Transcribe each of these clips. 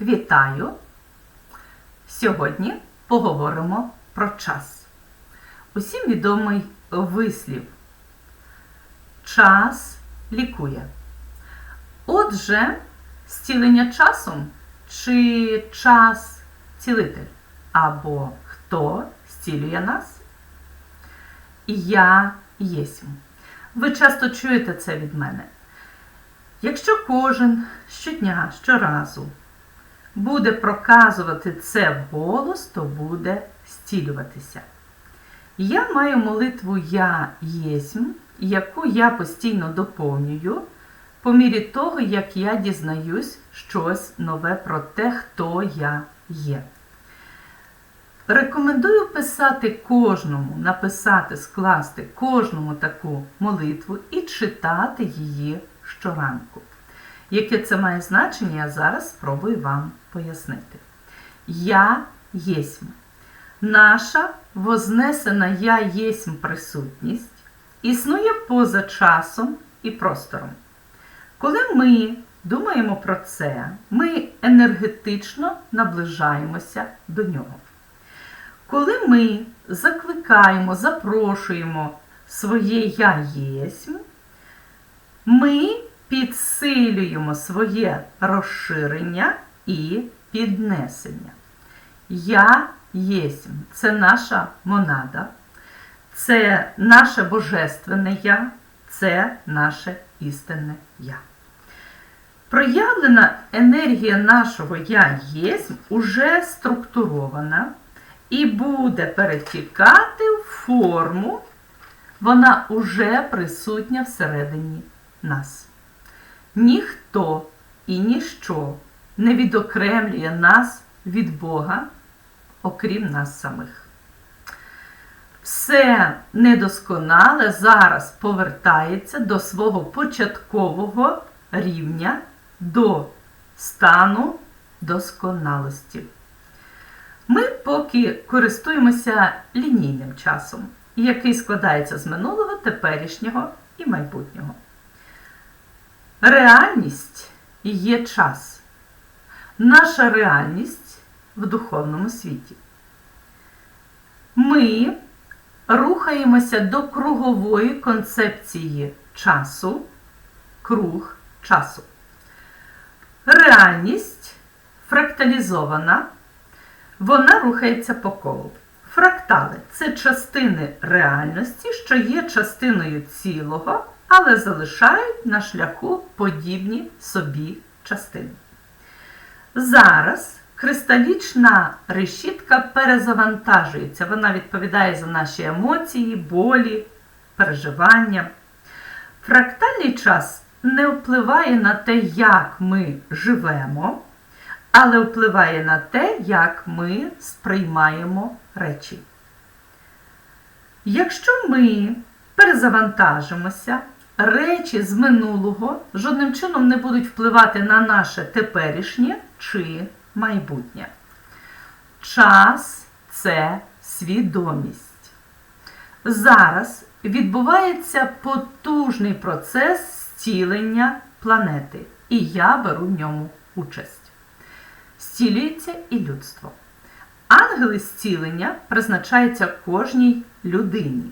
Вітаю! Сьогодні поговоримо про час. Усім відомий вислів. Час лікує. Отже, зцілення часом чи час цілитель? Або хто зцілює нас? Я єсмь. Ви часто чуєте це від мене. Якщо кожен щодня, щоразу буде проказувати це вголос, то буде зцілюватися. Я маю молитву Я єсмь, яку я постійно доповнюю, по мірі того, як я дізнаюсь щось нове про те, хто я є. Рекомендую писати кожному, написати, скласти кожному таку молитву і читати її щоранку. Яке це має значення, я зараз спробую вам пояснити. Я єсмь. Наша вознесена Я єсмь присутність існує поза часом і простором. Коли ми думаємо про це, ми енергетично наближаємося до нього. Коли ми закликаємо, запрошуємо своє Я єсмь, ми підсилюємо своє розширення і піднесення. Я єсмь це наша монада, це наше божественне Я, це наше істинне Я. Проявлена енергія нашого Я єсмь уже структурована і буде перетікати в форму, вона уже присутня всередині нас. Ніхто і ніщо не відокремлює нас від Бога, окрім нас самих. Все недосконале зараз повертається до свого початкового рівня, до стану досконалості. Ми поки користуємося лінійним часом, який складається з минулого, теперішнього і майбутнього. Реальність є час. Наша реальність в духовному світі. Ми рухаємося до кругової концепції часу, круг часу. Реальність фракталізована, вона рухається по колу. Фрактали це частини реальності, що є частиною цілого але залишають на шляху подібні собі частини. Зараз кристалічна решітка перезавантажується. Вона відповідає за наші емоції, болі, переживання. Фрактальний час не впливає на те, як ми живемо, але впливає на те, як ми сприймаємо речі. Якщо ми перезавантажимося, речі з минулого жодним чином не будуть впливати на наше теперішнє чи майбутнє. Час це свідомість. Зараз відбувається потужний процес зцілення планети, і я беру в ньому участь. Зцілюється і людство. Ангели зцілення призначаються кожній людині.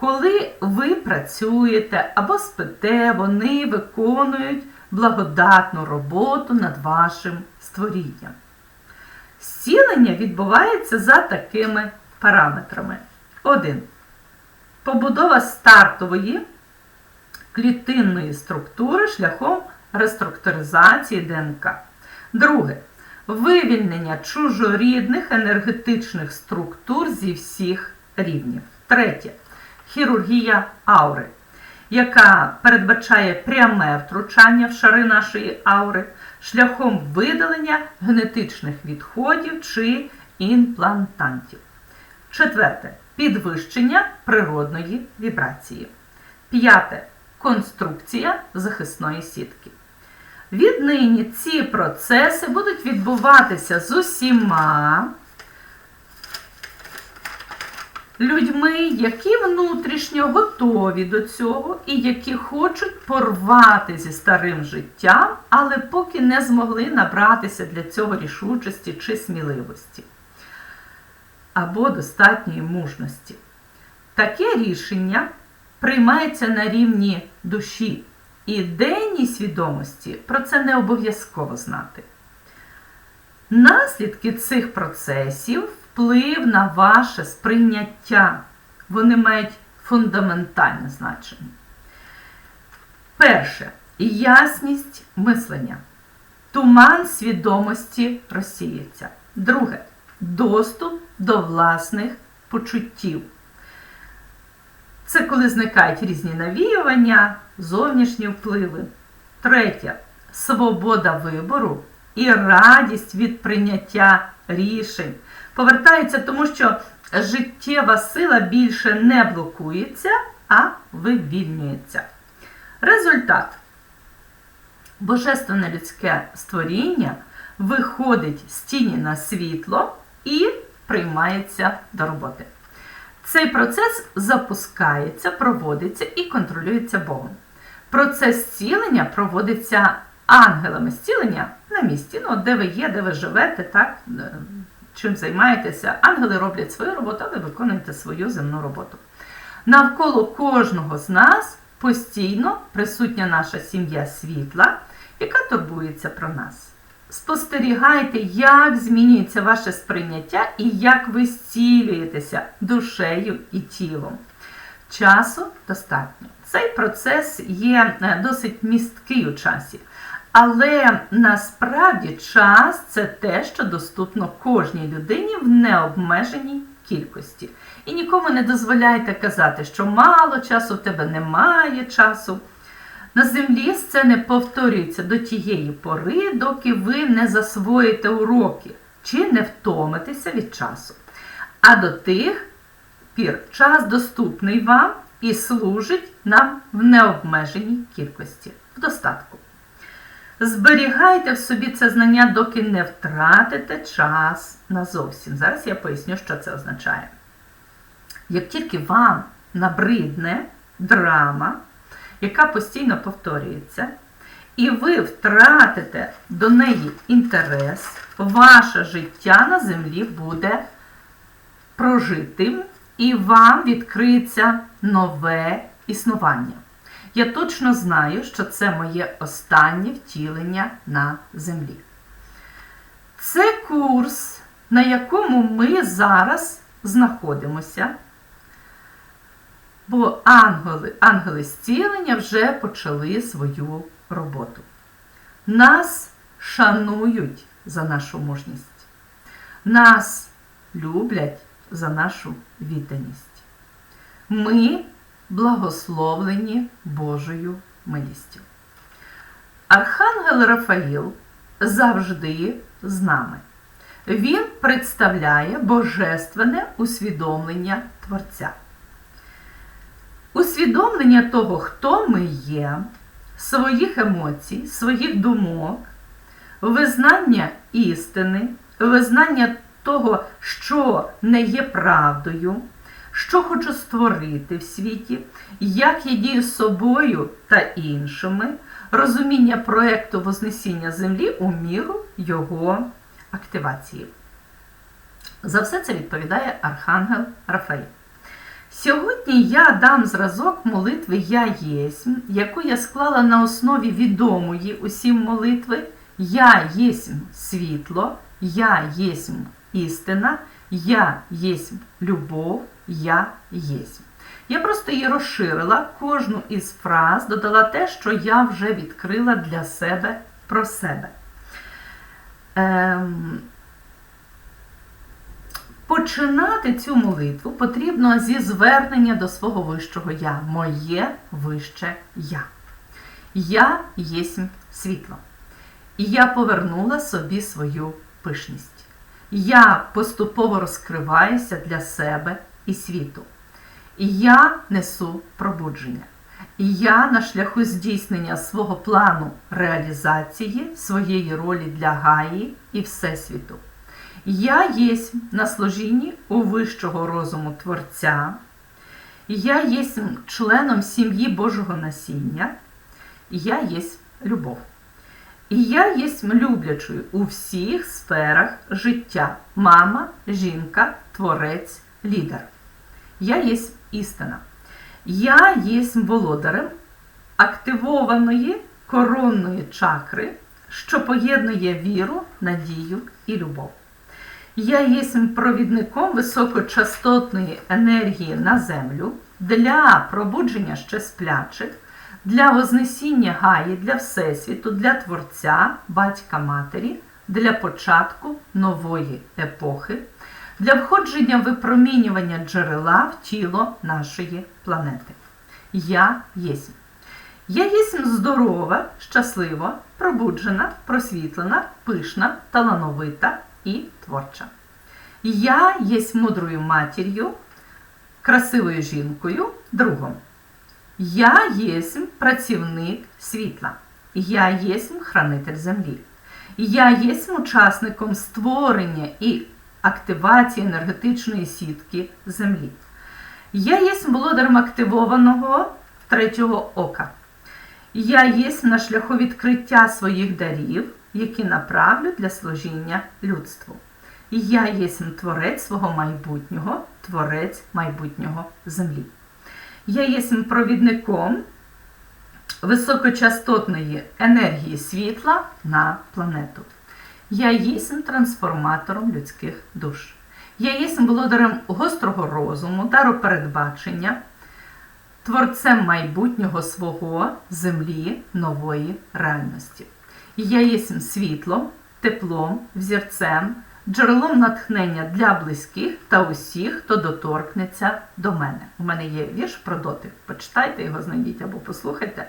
Коли ви працюєте або спите, вони виконують благодатну роботу над вашим створінням. Зцілення відбувається за такими параметрами. 1. Побудова стартової клітинної структури шляхом реструктуризації ДНК. Друге. Вивільнення чужорідних енергетичних структур зі всіх рівнів. Третє хірургія аури, яка передбачає пряме втручання в шари нашої аури шляхом видалення генетичних відходів чи імплантантів. Четверте підвищення природної вібрації. П'яте конструкція захисної сітки. Віднині ці процеси будуть відбуватися з усіма людьми, які внутрішньо готові до цього і які хочуть порвати зі старим життям, але поки не змогли набратися для цього рішучості чи сміливості або достатньої мужності. Таке рішення приймається на рівні душі і денній свідомості про це не обов'язково знати. Наслідки цих процесів вплив на ваше сприйняття. Вони мають фундаментальне значення. Перше ясність мислення. Туман свідомості розсіється. Друге доступ до власних почуттів. Це коли зникають різні навіювання, зовнішні впливи. Третє свобода вибору і радість від прийняття рішень. Повертається тому, що життєва сила більше не блокується, а вивільнюється. Результат. Божественне людське створіння виходить з тіні на світло і приймається до роботи. Цей процес запускається, проводиться і контролюється Богом. Процес зцілення проводиться ангелами зцілення на місці, ну, де ви є, де ви живете, так, е, чим займаєтеся. Ангели роблять свою роботу, а ви виконуєте свою земну роботу. Навколо кожного з нас постійно присутня наша сім'я світла, яка турбується про нас. Спостерігайте, як змінюється ваше сприйняття і як ви зцілюєтеся душею і тілом. Часу достатньо. Цей процес є е, досить місткий у часі. Але насправді час це те, що доступно кожній людині в необмеженій кількості. І нікому не дозволяйте казати, що мало часу, в тебе немає часу. На землі сцени повторюються до тієї пори, доки ви не засвоїте уроки чи не втомитеся від часу. А до тих пір час доступний вам і служить нам в необмеженій кількості, в достатку. Зберігайте в собі це знання, доки не втратите час назовсім. Зараз я поясню, що це означає. Як тільки вам набридне драма, яка постійно повторюється, і ви втратите до неї інтерес, ваше життя на землі буде прожитим і вам відкриється нове існування. Я точно знаю, що це моє останнє втілення на землі. Це курс, на якому ми зараз знаходимося. Бо ангели, ангели зцілення вже почали свою роботу. Нас шанують за нашу мужність. Нас люблять за нашу відданість. Ми благословлені Божою милістю. Архангел Рафаїл завжди з нами. Він представляє божественне усвідомлення Творця. Усвідомлення того, хто ми є, своїх емоцій, своїх думок, визнання істини, визнання того, що не є правдою, що хочу створити в світі, як я дію з собою та іншими, розуміння проєкту Вознесіння Землі у міру його активації. За все це відповідає Архангел Рафаїл. Сьогодні я дам зразок молитви Я єсмь, яку я склала на основі відомої усім молитви Я єсмь світло, Я єсмь істина, Я єсмь любов, Я єсмь. Я просто її розширила, кожну із фраз додала те, що я вже відкрила для себе про себе. Ем, Починати цю молитву потрібно зі звернення до свого вищого Я, моє вище Я. Я єсмь світло. І я повернула собі свою пишність. Я поступово розкриваюся для себе і світу. Я несу пробудження. Я на шляху здійснення свого плану реалізації своєї ролі для Гаї і Всесвіту. Я єсмь на служінні у вищого розуму Творця. Я єсмь членом сім'ї Божого насіння. Я єсмь любов. І я єсмь люблячою у всіх сферах життя. Мама, жінка, творець, лідер. Я єсмь істина. Я єсмь володарем активованої коронної чакри, що поєднує віру, надію і любов. Я єсмь провідником високочастотної енергії на землю для пробудження ще сплячих, для вознесіння Гаї, для Всесвіту, для Творця, батька Матері, для початку нової епохи, для входження випромінювання джерела в тіло нашої планети. Я єсмь. Я єсмь здорова, щаслива, пробуджена, просвітлена, пишна, талановита і творча. Я єсмь мудрою матір'ю, красивою жінкою, другом. Я єсмь працівник світла. Я єсмь хранитель землі. Я єсмь учасником створення і активації енергетичної сітки землі. Я єсмь володарем активованого третього ока. Я єсмь на шляху відкриття своїх дарів, які направлю для служіння людству. Я єсмь творець свого майбутнього, творець майбутнього землі. Я єсмь провідником високочастотної енергії світла на планету. Я єсмь трансформатором людських душ. Я єсмь володарем гострого розуму, дару передбачення, творцем майбутнього свого землі нової реальності. Я єсмь світлом, теплом, взірцем, джерелом натхнення для близьких та усіх, хто доторкнеться до мене. У мене є вірш про дотик. Почитайте його, знайдіть або послухайте.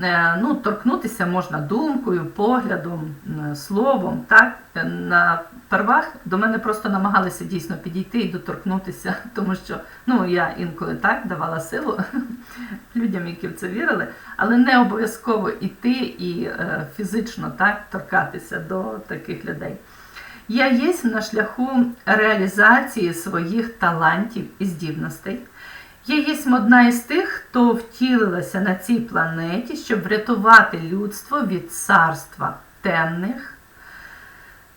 Е, Ну, Торкнутися можна думкою, поглядом, словом. Так? Е, На первах до мене просто намагалися дійсно підійти і доторкнутися, тому що ну, я інколи так давала силу людям, які в це вірили, але не обов'язково йти і е, фізично так торкатися до таких людей. Я є на шляху реалізації своїх талантів і здібностей. Я є одна із тих, хто втілилася на цій планеті, щоб врятувати людство від царства темних,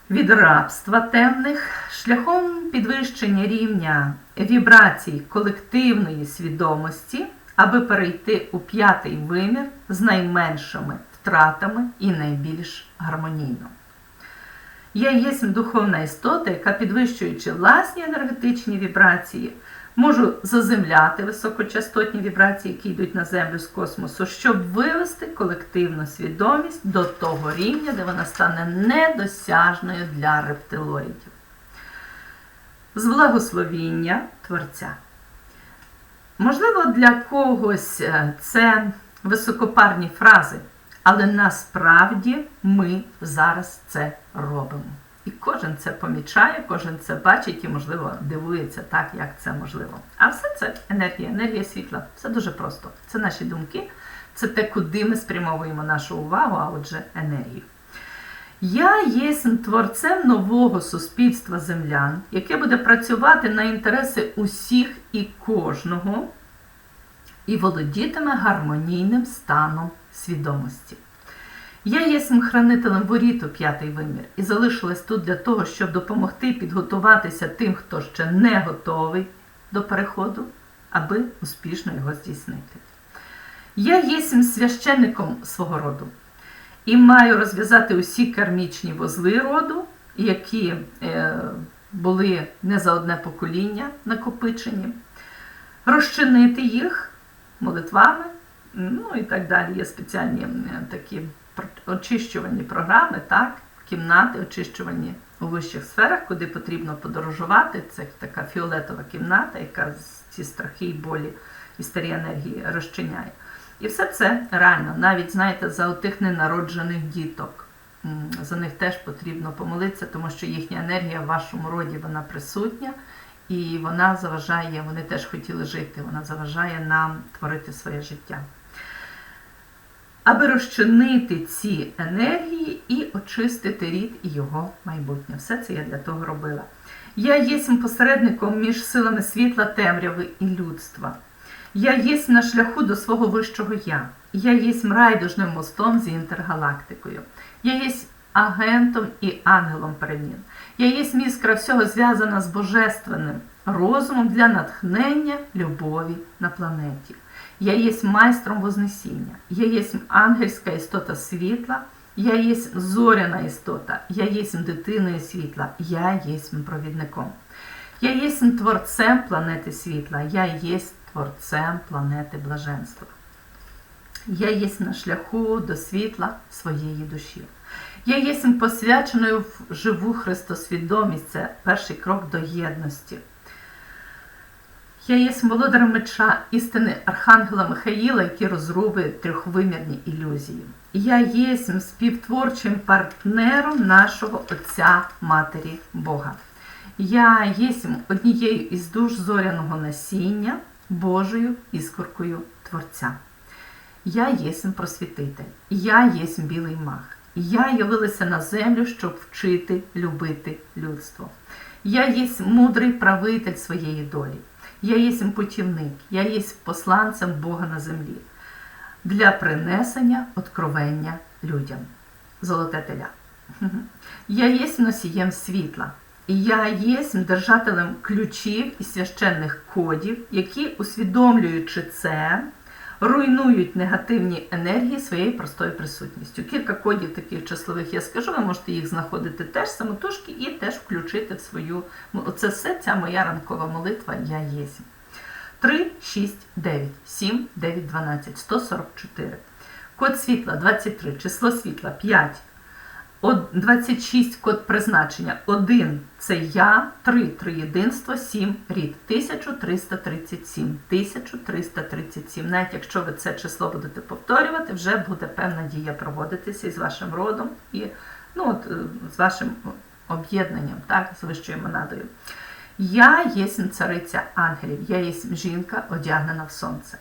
від рабства темних, шляхом підвищення рівня вібрацій колективної свідомості, аби перейти у п'ятий вимір з найменшими втратами і найбільш гармонійно. Я є духовна істота, яка, підвищуючи власні енергетичні вібрації, можу заземляти високочастотні вібрації, які йдуть на землю з космосу, щоб вивести колективну свідомість до того рівня, де вона стане недосяжною для рептилоїдів. З благословіння Творця. Можливо, для когось е, це високопарні фрази, але насправді ми зараз це робимо. І кожен це помічає, кожен це бачить і, можливо, дивується так, як це можливо. А все це енергія, енергія світла. Все дуже просто. Це наші думки, це те, куди ми спрямовуємо нашу увагу, а отже, енергію. Я є творцем нового суспільства землян, яке буде працювати на інтереси усіх і кожного, і володітиме гармонійним станом свідомості. Я єсмь хранителем воріт у п'ятий вимір і залишилась тут для того, щоб допомогти підготуватися тим, хто ще не готовий до переходу, аби успішно його здійснити. Я єсмь священником свого роду і маю розв'язати усі кармічні вузли роду, які е, були не за одне покоління накопичені, розчинити їх молитвами, ну і так далі. Є спеціальні е, такі очищувальні програми, так, кімнати, очищувані у вищих сферах, куди потрібно подорожувати. Це така фіолетова кімната, яка ці страхи і болі і старі енергії розчиняє. І все це реально, навіть, знаєте, за отих ненароджених діток. За них теж потрібно помолитися, тому що їхня енергія в вашому роді вона присутня, і вона заважає, вони теж хотіли жити, вона заважає нам творити своє життя. Аби розчинити ці енергії і очистити рід і його майбутнє. Все це я для того робила. Я єсмь посередником між силами світла, темряви і людства. Я єсмь на шляху до свого вищого я. Я єсмь райдужним мостом з інтергалактикою. Я єсмь агентом і ангелом перемін. Я єсмь іскра всього зв'язана з божественним розумом для натхнення любові на планеті. Я єсмь майстром Вознесіння, я єсмь ангельська істота світла, я єсмь зоряна істота, я єсмь дитиною світла, я єсмь провідником. Я єсмь творцем планети світла, я єсмь творцем планети блаженства. Я єсмь на шляху до світла своєї душі. Я єсмь посвяченою в живу Христосвідомість. Це перший крок до єдності. Я єсмь володарем меча істини Архангела Михаїла, який розрубує трьохвимірні ілюзії. Я єсмь співтворчим партнером нашого Отця Матері Бога. Я єсмь однією із душ зоряного насіння, Божою іскоркою Творця. Я єсмь просвітитель, я єсмь білий маг. Я явилася на землю, щоб вчити любити людство. Я єсмь мудрий правитель своєї долі. Я єсмь путівник, я єсмь посланцем Бога на землі для принесення откровення людям. Золоте теля. Я єсмь носієм світла. Я єсмь держателем ключів і священних кодів, які, усвідомлюючи це, руйнують негативні енергії своєю простою присутністю. Кілька кодів таких числових я скажу, ви можете їх знаходити теж самотужки і теж включити в свою. Оце все ця моя ранкова молитва Я єсмь. 3, 6, 9, 7, 9, 12, 144. Код світла 23, число світла 5. 26 код призначення. 1 це я, 3 триєдинство, 7 рід. 1337. 1337. Навіть якщо ви це число будете повторювати, вже буде певна дія проводитися із вашим родом і ну, от, з вашим об'єднанням, так, з вищою монадою. Я єсмь цариця ангелів, я єсмь жінка, одягнена в сонце.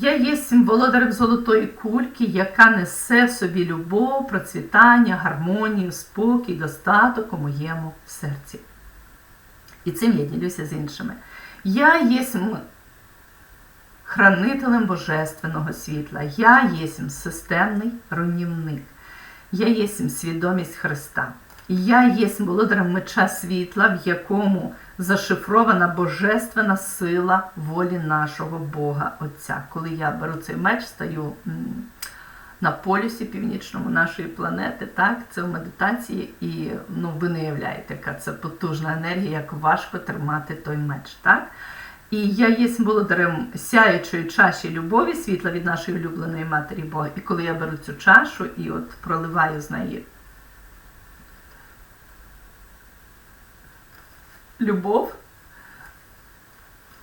Я єсмь володарем золотої кульки, яка несе собі любов, процвітання, гармонію, спокій, достаток у моєму серці. І цим я ділюся з іншими. Я єсмь хранителем Божественного світла, я єсмь системний руйнівник, я єсмь свідомість Христа. Я єсмь володарем меча світла, в якому зашифрована божественна сила волі нашого Бога Отця. Коли я беру цей меч, стаю на полюсі північному нашої планети, так, це в медитації, і ну, ви не уявляєте, яка це потужна енергія, як важко тримати той меч. так? І я є володарем сяючої чаші любові, світла від нашої улюбленої матері Бога. І коли я беру цю чашу і от проливаю з неї любов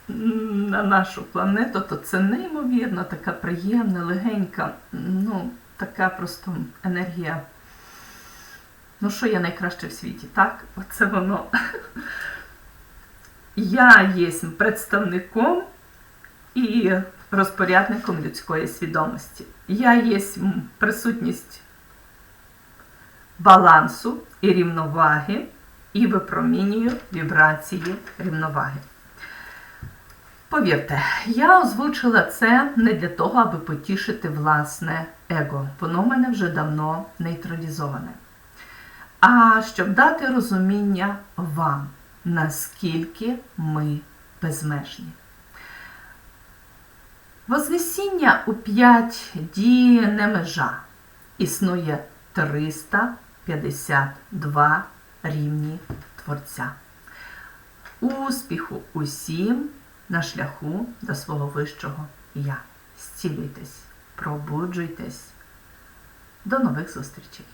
на нашу планету, то це неймовірно така приємна, легенька, ну, така просто енергія. Ну, що є найкраще в світі, так? Оце воно. Я є представником і розпорядником людської свідомості. Я є присутність балансу і рівноваги і випромінюю вібрації рівноваги. Повірте, я озвучила це не для того, аби потішити власне его. Воно в мене вже давно нейтралізоване. А щоб дати розуміння вам, наскільки ми безмежні. Вознесіння у 5 діє не межа. Існує 352 рівні Творця. Успіху усім на шляху до свого вищого я. Зцілюйтесь, пробуджуйтесь. До нових зустрічей!